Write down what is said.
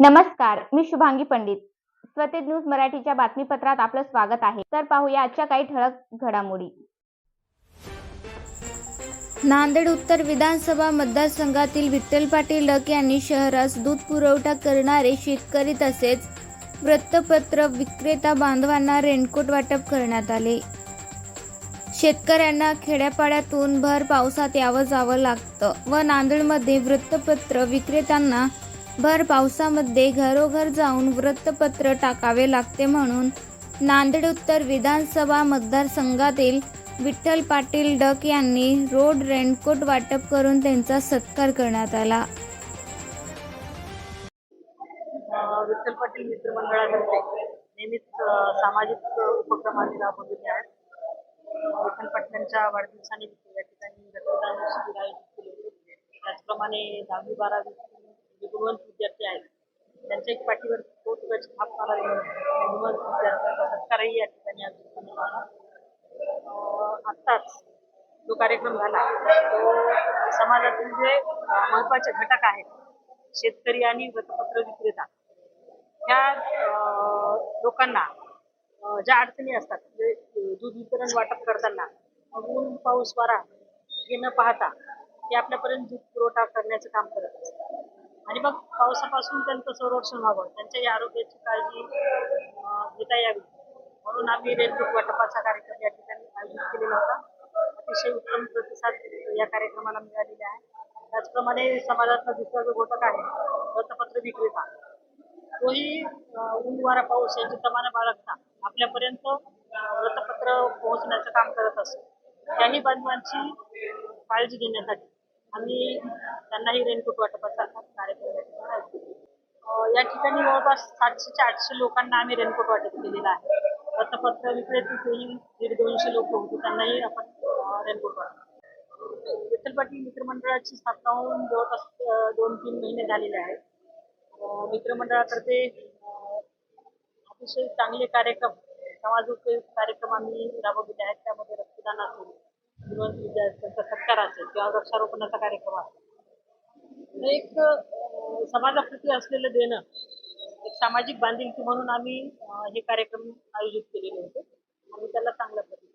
नमस्कार मी शुभांगी पंडित. स्वतेज न्यूज मराठीच्या बातमीपत्रात आपलं स्वागत आहे. तर पाहूया आजच्या काही ठळक घडामोडी. नांदेड उत्तर विधानसभा मतदारसंघातील विठ्ठल पाटील लक यांनी शहरास दूध पुरवठा करणारे शेतकरी तसेच वृत्तपत्र विक्रेता बांधवांना रेनकोट वाटप करण्यात आले. शेतकऱ्यांना खेड्यापाड्यातून भर पावसात यावं जावं लागतं व नांदेडमध्ये वृत्तपत्र विक्रेत्यांना भर पावसामध्ये घरोघर जाऊन वृत्तपत्र टाकावे लागते म्हणून नांदेड उत्तर विधानसभा मतदारसंघातील विठ्ठल पाटील डक यांनी रोड रेनकोट वाटप करून त्यांचा सत्कार करण्यात आला. विठ्ठल पाटील मित्र मंडळातर्फे नेहमीच सामाजिक उपक्रम आम्ही राबवलेले आहेत. अ, विठ्ठल पाटलांच्या वाढदिवसानिमित्त या ठिकाणी रक्तदान शिबिर आयोजित केले होते त्याचप्रमाणे दहावी बारावी जे गुणवंत एक पाठीवर कौतुकाची थाप मारावी सत्कारही या ठिकाणी आत्ताच जो कार्यक्रम झाला तो समाजातील जे महत्त्वाचे महत्त्वाचे घटक आहेत शेतकरी आणि वृत्तपत्र विक्रेता ह्या लोकांना ज्या अडचणी असतात म्हणजे दूध वितरण वाटप करताना ऊन पाऊस वारा हे न पाहता ते आपल्यापर्यंत दूध पुरवठा करण्याचं काम करत असतात. आणि मग पावसापासून त्यांचं संरक्षण व्हावं त्यांच्याही आरोग्याची काळजी घेता यावी. म्हणून आम्ही रेनकोट वाटपाचा कार्यक्रम या ठिकाणी आयोजित केलेला होता. अतिशय उत्तम प्रतिसाद या कार्यक्रमाला मिळालेले आहे. त्याचप्रमाणे समाजातला दुसरा जो घटक आहे वृत्तपत्र विक्रेता. तोही अ, ऊन वारा पाऊस यांची तमानं बाळगता. आपल्यापर्यंत वृत्तपत्र पोहोचण्याचं काम करत असतो. त्याही बांधवांची काळजी घेण्यासाठी आम्ही त्यांनाही रेनकोट वाटपाचा कार्यक्रम या ठिकाणी आयोजित केला. अ, या ठिकाणी जवळपास सातशे ते आठशे लोकांना आम्ही रेनकोट वाटप केलेला आहे. वृत्तपत्र विक्रेतेही दीड दोनशे लोक होते त्यांनाही आपण रेनकोट वाटप विठ्ठल पाटील मित्रमंडळाची स्थापना होऊन जवळपास दोन तीन महिने झालेले आहेत. मित्रमंडळातर्फे अतिशय चांगले कार्यक्रम समाज उपयोग कार्यक्रम आम्ही राबवलेले आहेत. त्यामध्ये रक्तदान असेल विद्यार्थ्यांचा सत्कार असेल किंवा वृक्षारोपणाचा कार्यक्रम असेल एक समाजाप्रती असलेलं देणं एक सामाजिक बांधिलकी म्हणून आम्ही हे कार्यक्रम आयोजित केलेले होते. आणि त्याला चांगला प्रतिसाद